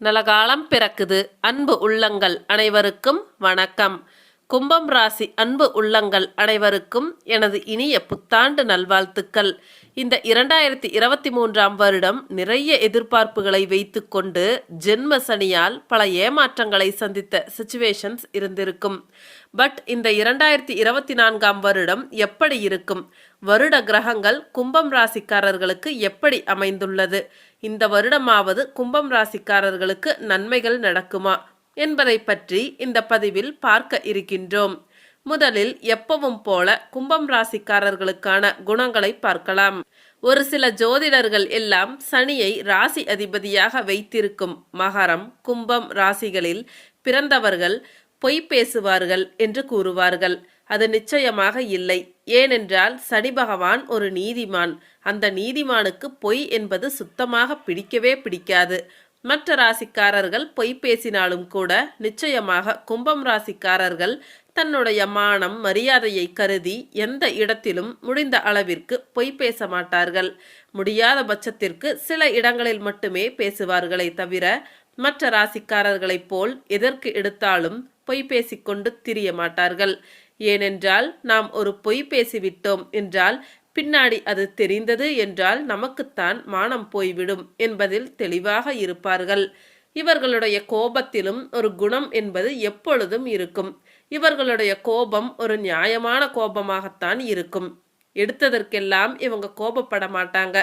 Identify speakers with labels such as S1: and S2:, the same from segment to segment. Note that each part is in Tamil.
S1: நலகாலம் பிறக்குது. அன்பு உள்ளங்கள் அனைவருக்கும் வணக்கம். கும்பம் ராசி அன்பு உள்ளங்கள் அனைவருக்கும் எனது இனிய புத்தாண்டு நல்வாழ்த்துக்கள். இந்த இரண்டாயிரத்தி இருபத்தி மூன்றாம் வருடம் நிறைய எதிர்பார்ப்புகளை வைத்துக்கொண்டு ஜென்ம சனியால் பல ஏமாற்றங்களை சந்தித்த சுச்சுவேஷன்ஸ் இருந்திருக்கும். பட் இந்த இரண்டாயிரத்தி இருபத்தி நான்காம் வருடம் எப்படி இருக்கும்? வருட கிரகங்கள் கும்பம் ராசிக்காரர்களுக்கு எப்படி அமைந்துள்ளது? இந்த வருடமாவது கும்பம் ராசிக்காரர்களுக்கு நன்மைகள் நடக்குமா? என்பதை பற்றி இந்த பதிவில் பார்க்க இருக்கின்றோம். முதலில் எப்பவும் போல கும்பம் ராசிக்காரர்களுக்கான குணங்களை பார்க்கலாம். ஒரு சில ஜோதிடர்கள் எல்லாம் சனியை ராசி அதிபதியாக வைத்திருக்கும் மகரம் கும்பம் ராசிகளில் பிறந்தவர்கள் பொய் பேசுவார்கள் என்று கூறுவார்கள். அது நிச்சயமாக இல்லை. ஏனென்றால் சனி பகவான் ஒரு நீதிமான். அந்த நீதிமானுக்கு பொய் என்பது சுத்தமாக பிடிக்கவே பிடிக்காது. மற்ற ராசிக்காரர்கள் பொய் பேசினாலும் கூட நிச்சயமாக கும்பம் ராசிக்காரர்கள் தன்னுடைய மானம் மரியாதையை கருதி எந்த இடத்திலும் முடிந்த அளவிற்கு பொய் பேச மாட்டார்கள். முடியாத பட்சத்திற்கு சில இடங்களில் மட்டுமே பேசுவார்களே தவிர மற்ற ராசிக்காரர்களைப் போல் எதற்கு எடுத்தாலும் பொய் பேசிக்கொண்டு திரிய மாட்டார்கள். ஏனென்றால் நாம் ஒரு பொய் பேசிவிட்டோம் என்றால் பின்னாடி அது தெரிந்தது என்றால் நமக்குத்தான் மானம் போய்விடும் என்பதில் தெளிவாக இருப்பார்கள். இவர்களுடைய கோபத்திலும் ஒரு குணம் என்பது எப்பொழுதும் இருக்கும். இவர்களுடைய கோபம் ஒரு நியாயமான கோபமாகத்தான் இருக்கும். எடுத்ததற்கெல்லாம் இவங்க கோபப்பட மாட்டாங்க.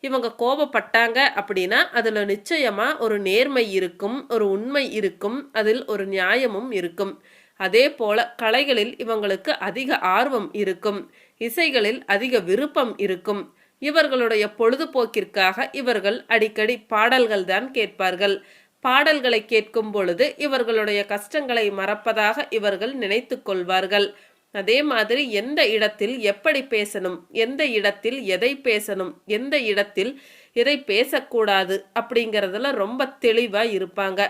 S1: இவங்க கோபப்பட்டாங்க அப்படின்னா அதில் நிச்சயமா ஒரு நேர்மை இருக்கும் ஒரு உண்மை இருக்கும் அதில் ஒரு நியாயமும் இருக்கும். அதே போல கலைகளில் இவங்களுக்கு அதிக ஆர்வம் இருக்கும். இசைகளில் அதிக விருப்பம் இருக்கும். இவர்களுடைய பொழுதுபோக்கிற்காக இவர்கள் அடிக்கடி பாடல்கள் தான் கேட்பார்கள். பாடல்களை கேட்கும் பொழுது இவர்களுடைய கஷ்டங்களை மறப்பதாக இவர்கள் நினைத்து கொள்வார்கள். அதே மாதிரி எந்த இடத்தில் எப்படி பேசணும் எந்த இடத்தில் எதை பேசணும் எந்த இடத்தில் எதை பேசக்கூடாது அப்படிங்கிறதுல ரொம்ப தெளிவா இருப்பாங்க.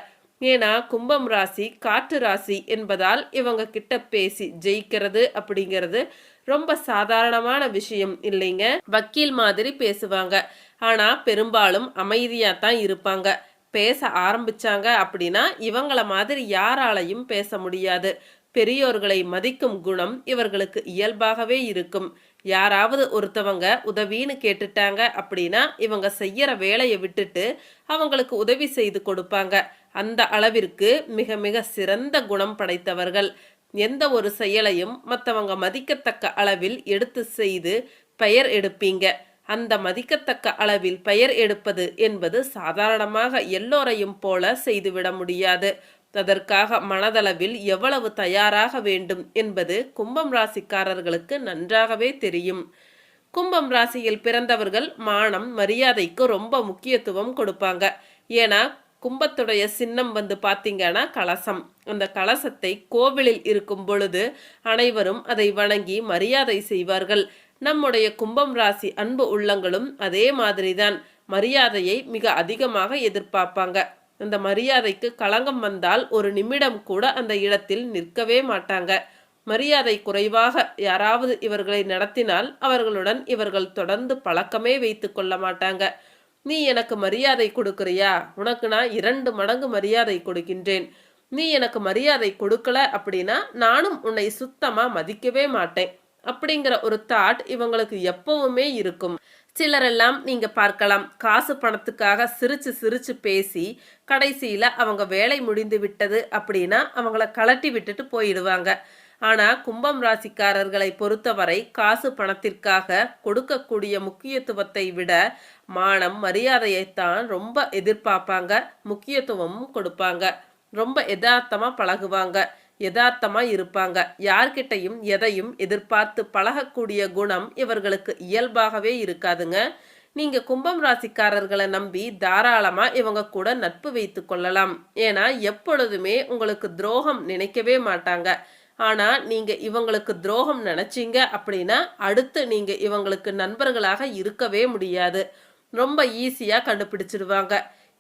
S1: ஏன்னா கும்பம் ராசி காற்று ராசி என்பதால் இவங்க கிட்ட பேசி ஜெயிக்கிறது அப்படிங்கிறது ரொம்ப சாதாரணமான விஷயம் இல்லைங்க. வக்கீல் மாதிரி பேசுவாங்க. ஆனா பெரும்பாலும் அமைதியா தான் இருப்பாங்க. பேச ஆரம்பிச்சாங்க அப்படின்னா இவங்கள மாதிரி யாராலையும் பேச முடியாது. பெரியோர்களை மதிக்கும் குணம் இவர்களுக்கு இயல்பாகவே இருக்கும். யாராவது ஒருத்தவங்க உதவின்னு கேட்டுட்டாங்க அப்படின்னா இவங்க செய்யற வேலையை விட்டுட்டு அவங்களுக்கு உதவி செய்து கொடுப்பாங்க. அந்த அளவிற்கு மிக மிக சிறந்த குணம் படைத்தவர்கள். எந்த ஒரு செயலையும் மற்றவங்க மதிக்கத்தக்க அளவில் எடுத்து செய்து பெயர் எடுப்பீங்க. அந்த மதிக்கத்தக்க அளவில் பெயர் எடுப்பது என்பது சாதாரணமாக எல்லோரையும் போல செய்துவிட முடியாது. அதற்காக மனதளவில் எவ்வளவு தயாராக வேண்டும் என்பது கும்பம் ராசிக்காரர்களுக்கு நன்றாகவே தெரியும். கும்பம் ராசியில் பிறந்தவர்கள் மானம் மரியாதைக்கு ரொம்ப முக்கியத்துவம் கொடுப்பாங்க. ஏன்னா கும்பத்துடைய சின்னம் வந்து பார்த்தீங்கன்னா கலசம். அந்த கலசத்தை கோவிலில் இருக்கும் பொழுது அனைவரும் அதை வணங்கி மரியாதை செய்வார்கள். நம்முடைய கும்பம் ராசி அன்பு உள்ளங்களும் அதே மாதிரிதான். மரியாதையை மிக அதிகமாக எதிர்பார்ப்பாங்க. அந்த மரியாதைக்கு களங்கம் வந்தால் ஒரு நிமிடம் கூட அந்த இடத்தில் நிற்கவே மாட்டாங்க. மரியாதை குறைவாக யாராவது இவர்களை நடத்தினால் அவர்களுடன் இவர்கள் தொடர்ந்து பழக்கமே வைத்து கொள்ள மாட்டாங்க. நீ எனக்கு மரியாதை கொடுக்குறியா? உனக்கு நான் இரண்டு மடங்கு மரியாதை கொடுக்கின்றேன். நீ எனக்கு மரியாதை கொடுக்கல அப்படின்னா நானும் உன்னை சுத்தமா மதிக்கவே மாட்டேன். அப்படிங்கிற ஒரு தாட் இவங்களுக்கு எப்பவுமே இருக்கும். சிலரெல்லாம் நீங்க பார்க்கலாம். காசு பணத்துக்காக சிரிச்சு சிரிச்சு பேசி கடைசியில அவங்க வேலை முடிந்து விட்டது அப்படின்னா அவங்கள கலட்டி விட்டுட்டு போயிடுவாங்க. ஆனா கும்பம் ராசிக்காரர்களை பொறுத்தவரை காசு பணத்திற்காக கொடுக்கக்கூடிய முக்கியத்துவத்தை விட மானம் மரியாதையைத்தான் ரொம்ப எதிர்பார்ப்பாங்க முக்கியத்துவமும் கொடுப்பாங்க. ரொம்ப யதார்த்தமா பழகுவாங்க. யதார்த்தமாக இருப்பாங்க. யார்கிட்டையும் எதையும் எதிர்பார்த்து பழகக்கூடிய குணம் இவர்களுக்கு இயல்பாகவே இருக்காதுங்க. நீங்க கும்பம் ராசிக்காரர்களை நம்பி தாராளமா இவங்க கூட நட்பு வைத்து கொள்ளலாம். ஏன்னா எப்பொழுதுமே உங்களுக்கு துரோகம் நினைக்கவே மாட்டாங்க. ஆனா நீங்க இவங்களுக்கு துரோகம் நினைச்சீங்க அப்படின்னா அடுத்து நீங்க இவங்களுக்கு நண்பர்களாக இருக்கவே முடியாது. ரொம்ப ஈஸியா கண்டுபிடிச்சிடுவாங்க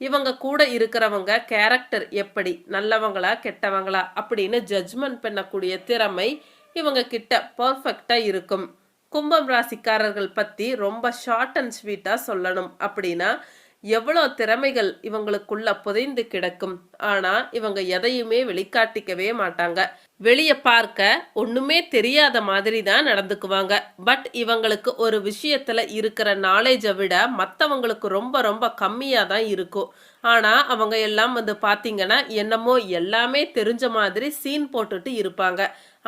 S1: இவங்க கூட இருக்கிறவங்க கேரக்டர் எப்படி? நல்லவங்களா கெட்டவங்களா? அப்படின்னு ஜட்ஜ்மெண்ட் பண்ணக்கூடிய திறமை இவங்க கிட்ட பர்ஃபெக்டாக இருக்கும். கும்பம் ராசிக்காரர்கள் பற்றி ரொம்ப ஷார்ட் அண்ட் ஸ்வீட்டாக சொல்லணும் அப்படின்னா எவ்வளோ திறமைகள் இவங்களுக்குள்ள புதைந்து கிடக்கும்? ஆனால் இவங்க எதையுமே வெளிக்காட்டிக்கவே மாட்டாங்க. வெளியே பார்க்க ஒண்ணுமே தெரியாத மாதிரி தான் நடந்துக்குவாங்க. பட் இவங்களுக்கு ஒரு விஷயத்துல இருக்கிற நாலேஜை விட மற்றவங்களுக்கு ரொம்ப ரொம்ப கம்மியாக தான் இருக்கும். ஆனால் அவங்க எல்லாம் வந்து பார்த்திங்கன்னா என்னமோ எல்லாமே தெரிஞ்ச மாதிரி சீன் போட்டுட்டு இருப்பாங்க.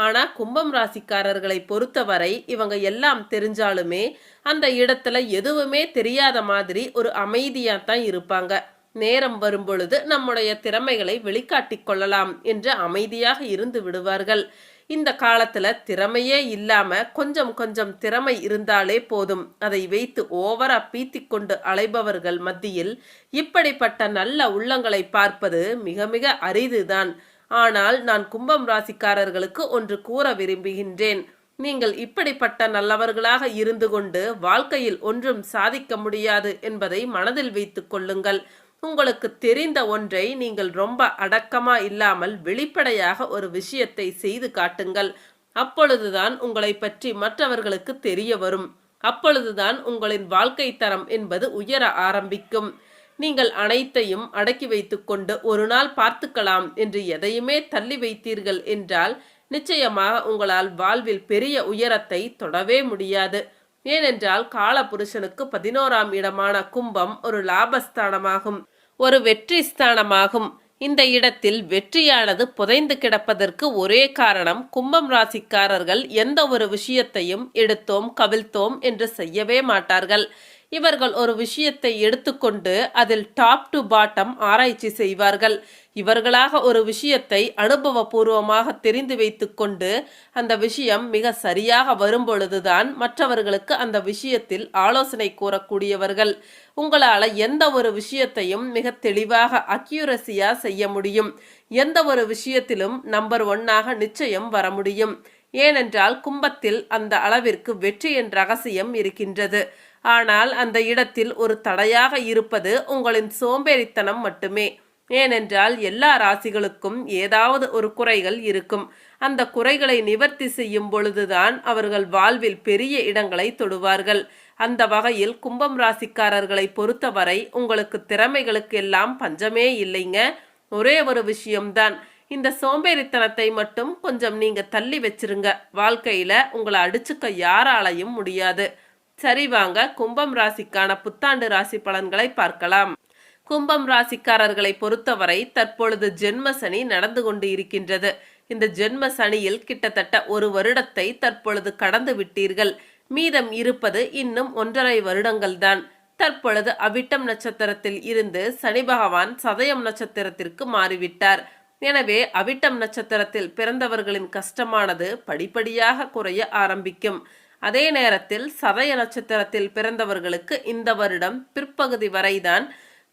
S1: ஆனால் கும்பம் ராசிக்காரர்களை பொறுத்தவரை இவங்க எல்லாம் தெரிஞ்சாலுமே அந்த இடத்துல எதுவுமே தெரியாத மாதிரி ஒரு அமைதியாக தான் இருப்பாங்க. நேரம் வரும்பொழுது நம்முடைய திறமைகளை வெளிக்காட்டிக் கொள்ளலாம் என்று அமைதியாக இருந்து விடுவார்கள். இந்த காலத்துல திறமையே இல்லாம கொஞ்சம் கொஞ்சம் திறமை இருந்தாலே போதும். அதை வைத்து ஓவரா பீத்தி கொண்டு அலைபவர்கள் மத்தியில் இப்படிப்பட்ட நல்ல உள்ளங்களை பார்ப்பது மிக மிக அரிதுதான். ஆனால் நான் கும்பம் ராசிக்காரர்களுக்கு ஒன்று கூற விரும்புகின்றேன். நீங்கள் இப்படிப்பட்ட நல்லவர்களாக இருந்து கொண்டு வாழ்க்கையில் ஒன்றும் சாதிக்க முடியாது என்பதை மனதில் வைத்துக் கொள்ளுங்கள். உங்களுக்கு தெரிந்த ஒன்றை நீங்கள் ரொம்ப அடக்கமா இல்லாமல் வெளிப்படையாக ஒரு விஷயத்தை செய்து காட்டுங்கள். அப்பொழுதுதான் உங்களை பற்றி மற்றவர்களுக்கு தெரிய வரும். அப்பொழுதுதான் உங்களின் வாழ்க்கை தரம் என்பது உயர ஆரம்பிக்கும். நீங்கள் அனைத்தையும் அடக்கி வைத்துக்கொண்டு ஒரு நாள் பார்த்துக்கலாம் என்று எதையுமே தள்ளி வைத்தீர்கள் என்றால் நிச்சயமாக உங்களால் வாழ்வில் பெரிய உயரத்தை தொடவே முடியாது. ஏனென்றால் காலபுருஷனுக்கு பதினோராம் இடமான கும்பம் ஒரு லாபஸ்தானமாகும். ஒரு வெற்றி ஸ்தானமாகும். இந்த இடத்தில் வெற்றியானது புதைந்து கிடப்பதற்கு ஒரே காரணம் கும்பம் ராசிக்காரர்கள் எந்த ஒரு விஷயத்தையும் எடுத்தோம் கவிழ்த்தோம் என்று செய்யவே மாட்டார்கள். இவர்கள் ஒரு விஷயத்தை எடுத்துக்கொண்டு அதில் டாப் டு பாட்டம் ஆராய்ச்சி செய்வார்கள். இவர்களாக ஒரு விஷயத்தை அனுபவபூர்வமாக தெரிந்து வைத்துக்கொண்டு அந்த விஷயம் மிக சரியாக வரும்பொழுதுதான் மற்றவர்களுக்கு அந்த விஷயத்தில் ஆலோசனை கூறக்கூடியவர்கள். உங்களால் எந்த ஒரு விஷயத்தையும் மிக தெளிவாக அக்யூரசியா செய்ய முடியும். எந்த ஒரு விஷயத்திலும் நம்பர் ஒன்னாக நிச்சயம் வர முடியும். ஏனென்றால் கும்பத்தில் அந்த அளவிற்கு வெற்றியின் ரகசியம் இருக்கின்றது. ஆனால் அந்த இடத்தில் ஒரு தடையாக இருப்பது உங்களின் சோம்பேறித்தனம் மட்டுமே. ஏனென்றால் எல்லா ராசிகளுக்கும் ஏதாவது ஒரு குறைகள் இருக்கும். அந்த குறைகளை நிவர்த்தி செய்யும் பொழுதுதான் அவர்கள் வாழ்வில் பெரிய இடங்களை தொடுவார்கள். அந்த வகையில் கும்பம் ராசிக்காரர்களை பொறுத்தவரை உங்களுக்கு திறமைகளுக்கு எல்லாம் பஞ்சமே இல்லைங்க. ஒரே ஒரு விஷயம்தான். இந்த சோம்பேறித்தனத்தை மட்டும் கொஞ்சம் நீங்க தள்ளி வச்சிருங்க. வாழ்க்கையில உங்களை அடிச்சுக்க யாராலையும் முடியாது. சரி வாங்க கும்பம் ராசிக்கான புத்தாண்டு ராசி பலன்களை பார்க்கலாம். கும்பம் ராசிக்காரர்களை பொறுத்தவரை தற்பொழுது ஜென்ம சனி நடந்து கொண்டு இருக்கின்றது. இந்த ஜென்ம சனியில் கிட்டத்தட்ட ஒரு வருடத்தை தற்பொழுது கடந்து விட்டீர்கள். மீதம் இருப்பது இன்னும் ஒன்றரை வருடங்கள் தான். தற்பொழுது அவிட்டம் நட்சத்திரத்தில் இருந்து சனி பகவான் சதயம் நட்சத்திரத்திற்கு மாறிவிட்டார். எனவே அவிட்டம் நட்சத்திரத்தில் பிறந்தவர்களின் கஷ்டமானது படிப்படியாக குறைய ஆரம்பிக்கும். அதே நேரத்தில் சதய நட்சத்திரத்தில் பிறந்தவர்களுக்கு இந்த வருடம் பிற்பகுதி வரைதான்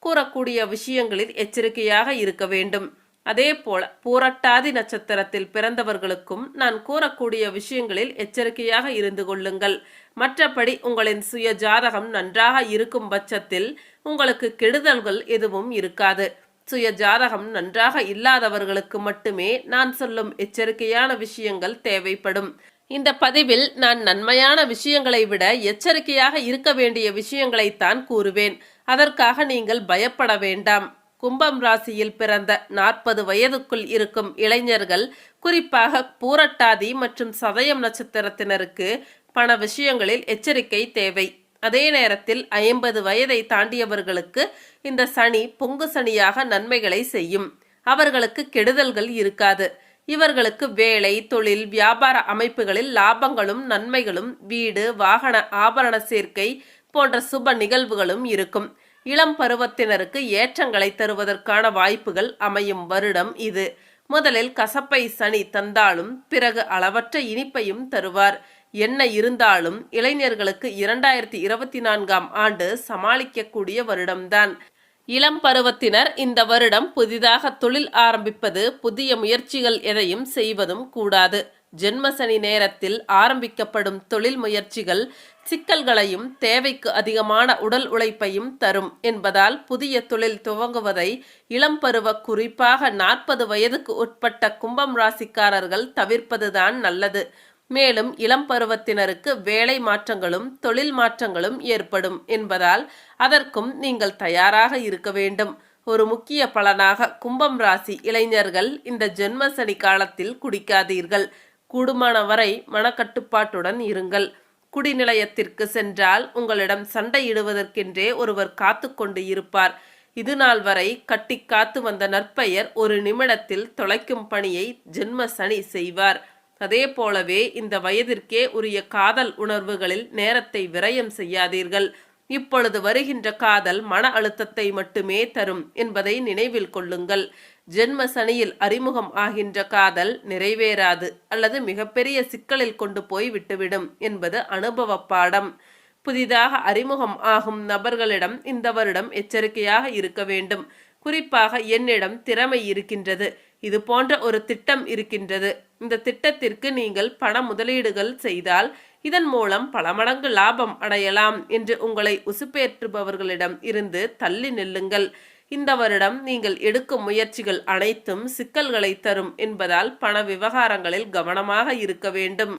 S1: கூறக்கூடிய விஷயங்களில் எச்சரிக்கையாக இருக்க வேண்டும். அதே போல பூரட்டாதி நட்சத்திரத்தில் பிறந்தவர்களுக்கும் நான் கூறக்கூடிய விஷயங்களில் எச்சரிக்கையாக இருந்து கொள்ளுங்கள். மற்றபடி உங்களின் சுய ஜாதகம் நன்றாக இருக்கும் பட்சத்தில் உங்களுக்கு கெடுதல்கள் எதுவும் இருக்காது. சுய ஜாதகம் நன்றாக இல்லாதவர்களுக்கு மட்டுமே நான் சொல்லும் எச்சரிக்கையான விஷயங்கள் தேவைப்படும். இந்த பதிவில் நான் நன்மையான விஷயங்களை விட எச்சரிக்கையாக இருக்க வேண்டிய விஷயங்களைத்தான் கூறுவேன். அதற்காக நீங்கள் பயப்பட வேண்டாம். கும்பம் ராசியில் பிறந்த நாற்பது வயதுக்குள் இருக்கும் இளைஞர்கள் குறிப்பாக பூரட்டாதி மற்றும் சதயம் நட்சத்திரத்தினருக்கு பண விஷயங்களில் எச்சரிக்கை தேவை. அதே நேரத்தில் ஐம்பது வயதை தாண்டியவர்களுக்கு இந்த சனி பொங்கு சனியாக நன்மைகளை செய்யும். அவர்களுக்கு கெடுதல்கள் இருக்காது. இவர்களுக்கு வேலை தொழில் வியாபார அமைப்புகளில் லாபங்களும் நன்மைகளும் வீடு வாகன ஆபரண சேர்க்கை போன்ற சுப நிகழ்வுகளும் இருக்கும். இளம் பருவத்தினருக்கு ஏற்றங்களை தருவதற்கான வாய்ப்புகள் அமையும் வருடம் இது. முதலில் கசப்பை சனி தந்தாலும் பிறகு அளவற்ற இனிப்பையும் தருவார். என்ன இருந்தாலும் இளைஞர்களுக்கு இரண்டாயிரத்தி இருபத்தி நான்காம் ஆண்டு சமாளிக்கக்கூடிய வருடம்தான். இளம் பருவத்தினர் இந்த வருடம் புதிதாக தொழில் ஆரம்பிப்பது புதிய முயற்சிகள் எதையும் செய்வதும் கூடாது. ஜென்மசனி நேரத்தில் ஆரம்பிக்கப்படும் தொழில் முயற்சிகள் சிக்கல்களையும் தேவைக்கு அதிகமான உடல் உழைப்பையும் தரும் என்பதால் புதிய தொழில் துவங்குவதை இளம் பருவ குறிப்பாக நாற்பது வயதுக்கு உட்பட்ட கும்பம் ராசிக்காரர்கள் தவிர்ப்பதுதான் நல்லது. மேலும் இளம் பருவத்தினருக்கு வேலை மாற்றங்களும் தொழில் மாற்றங்களும் ஏற்படும் என்பதால் அதற்கும் நீங்கள் தயாராக இருக்க வேண்டும். ஒரு முக்கிய பலனாக கும்பம் ராசி இளைஞர்கள் இந்த ஜென்ம சனி காலத்தில் குடிக்காதீர்கள். கூடுமான வரை மனக்கட்டுப்பாட்டுடன் இருங்கள். குடிநிலையத்திற்கு சென்றால் உங்களிடம் சண்டையிடுவதற்கென்றே ஒருவர் காத்து கொண்டு இருப்பார். இது நாள் வரை கட்டி காத்து வந்த நற்பெயர் ஒரு நிமிடத்தில் தொலைக்கும் பணியை ஜென்ம சனி செய்வார். அதே போலவே இந்த வயதிற்கே உரிய காதல் உணர்வுகளில் நேரத்தை விரயம் செய்யாதீர்கள். இப்பொழுது வருகின்ற காதல் மன அழுத்தத்தை மட்டுமே தரும் என்பதை நினைவில் கொள்ளுங்கள். ஜென்ம சனியில் அறிமுகம் ஆகின்ற காதல் நிறைவேறாது அல்லது மிகப்பெரிய சிக்கலில் கொண்டு போய் விட்டுவிடும் என்பது அனுபவ பாடம். புதிதாக அறிமுகம் ஆகும் நபர்களிடம் இந்த வருடம் எச்சரிக்கையாக இருக்க வேண்டும். குறிப்பாக என்னிடம் திறமை இருக்கின்றது. இது போன்ற ஒரு திட்டம் இருக்கின்றது. இந்த திட்டத்திற்கு நீங்கள் பண முதலீடுகள் செய்தால் இதன் மூலம் பல மடங்கு லாபம் அடையலாம் என்று உங்களை உசுப்பேற்றுபவர்களிடம் இருந்து தள்ளி நில்லுங்கள். இந்த வருடம் நீங்கள் எடுக்கும் முயற்சிகள் அனைத்தும் சிக்கல்களை தரும் என்பதால் பண விவகாரங்களில் கவனமாக இருக்க வேண்டும்.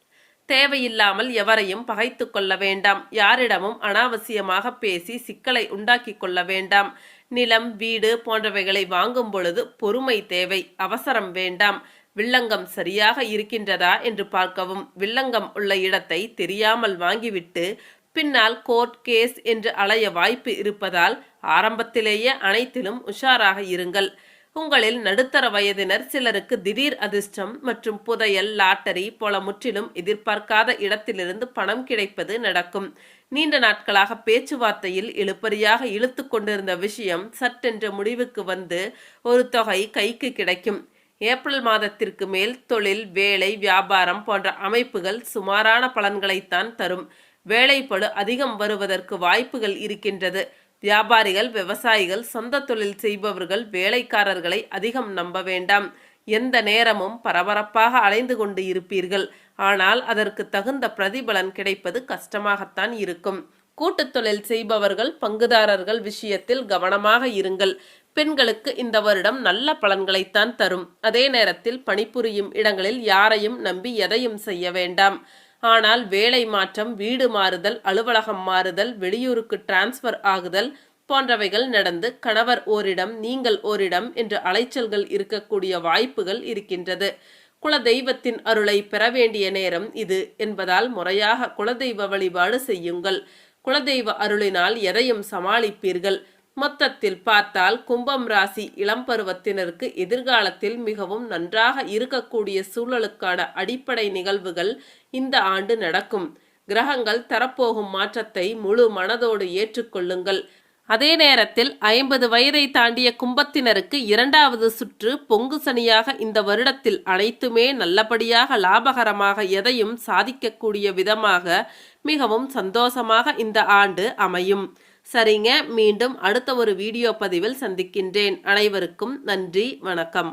S1: தேவையில்லாமல் எவரையும் பகைத்து கொள்ள வேண்டாம். யாரிடமும் அனாவசியமாக பேசி சிக்கலை உண்டாக்கி கொள்ள வேண்டாம். நிலம் வீடு போன்றவைகளை வாங்கும் பொழுது பொறுமை தேவை அவசரம் வேண்டாம். வில்லங்கம் சரியாக இருக்கின்றதா என்று பார்க்கவும். வில்லங்கம் உள்ள இடத்தை தெரியாமல் வாங்கிவிட்டு பின்னால் கோர்ட் கேஸ் என்று அலைய வாய்ப்பு இருப்பதால் ஆரம்பத்திலேயே அனைத்திலும் உஷாராக இருங்கள். உங்களில் நடுத்தர வயதினர் சிலருக்கு திடீர் அதிர்ஷ்டம் மற்றும் புதையல் லாட்டரி போல முற்றிலும் எதிர்பார்க்காத இடத்திலிருந்து பணம் கிடைப்பது நடக்கும். நீண்ட நாட்களாக பேச்சுவார்த்தையில் இழுப்பறியாக இழுத்து கொண்டிருந்த விஷயம் சட்டென்ற முடிவுக்கு வந்து ஒரு தொகை கைக்கு கிடைக்கும். ஏப்ரல் மாதத்திற்கு மேல் தொழில் வேலை வியாபாரம் போன்ற அமைப்புகள் சுமாரான பலன்களைத்தான் தரும். வேலைப்பளு அதிகம் வருவதற்கு வாய்ப்புகள் இருக்கின்றது. வியாபாரிகள் விவசாயிகள் சொந்த தொழில் செய்பவர்கள் வேலைக்காரர்களை அதிகம் நம்ப வேண்டாம். எந்த நேரமும் பரபரப்பாக அலைந்து கொண்டு இருப்பீர்கள். ஆனால் அதற்கு தகுந்த பிரதிபலன் கிடைப்பது கஷ்டமாகத்தான் இருக்கும். கூட்டுத் தொழில் செய்பவர்கள் பங்குதாரர்கள் விஷயத்தில் கவனமாக இருங்கள். பெண்களுக்கு இந்த வருடம் நல்ல பலன்களைத்தான் தரும். அதே நேரத்தில் பணிபுரியும் இடங்களில் யாரையும் நம்பி எதையும் செய்ய வேண்டாம். ஆனால் வேலை மாற்றம் வீடு மாறுதல் அலுவலகம் மாறுதல் வெளியூருக்கு டிரான்ஸ்ஃபர் ஆகுதல் போன்றவைகள் நடந்து கணவர் ஓரிடம் நீங்கள் ஓரிடம் என்ற அலைச்சல்கள் இருக்கக்கூடிய வாய்ப்புகள் இருக்கின்றது. குலதெய்வத்தின் அருளை பெற வேண்டிய நேரம் இது என்பதால் முறையாக குலதெய்வ வழிபாடு செய்யுங்கள். குலதெய்வ அருளினால் எதையும் சமாளிப்பீர்கள். மொத்தத்தில் பார்த்தால் கும்பம் ராசி இளம் பருவத்தினருக்கு எதிர்காலத்தில் மிகவும் நன்றாக இருக்கக்கூடிய சூழலுக்கான அடிப்படை நிகழ்வுகள் இந்த ஆண்டு நடக்கும். கிரகங்கள் தரப்போகும் மாற்றத்தை முழு மனதோடு ஏற்றுக்கொள்ளுங்கள். அதே நேரத்தில் ஐம்பது வயதை தாண்டிய கும்பத்தினருக்கு இரண்டாவது சுற்று பொங்கு சனியாக இந்த வருடத்தில் அனைத்துமே நல்லபடியாக லாபகரமாக எதையும் சாதிக்கக்கூடிய விதமாக மிகவும் சந்தோஷமாக இந்த ஆண்டு அமையும். சரிங்க மீண்டும் அடுத்த ஒரு வீடியோ பதிவில் சந்திக்கின்றேன். அனைவருக்கும் நன்றி வணக்கம்.